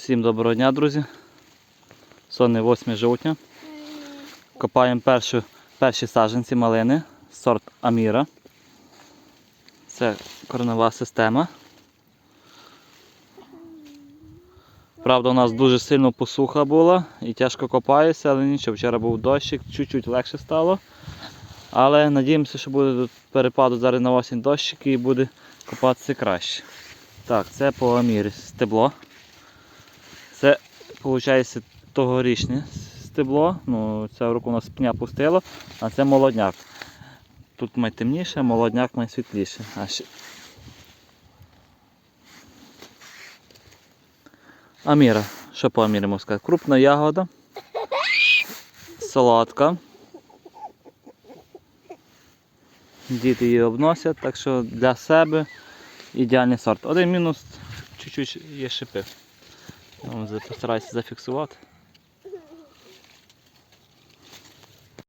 Всім доброго дня, друзі. Сьогодні 8 жовтня. Копаємо першу, перші саджанці малини, сорт Аміра. Це коренова система. Правда, у нас дуже сильно посуха була і тяжко копаюся, але нічого, вчора був дощик, чуть-чуть легше стало. Але надіємося, що буде перепаду зараз на осінь дощик і буде копатися краще. Так, це по Амірі стебло. Це, виходить, тогорічне стебло. Ну, ця руку у нас пня пустила, а це молодняк. Тут має темніше, молодняк має світліше. А ще... Аміра. Що по Амірі можна сказати? Крупна ягода. Солодка. Діти її обносять, так що для себе ідеальний сорт. Один мінус, чуть-чуть є шипи. Постараюся зафіксувати.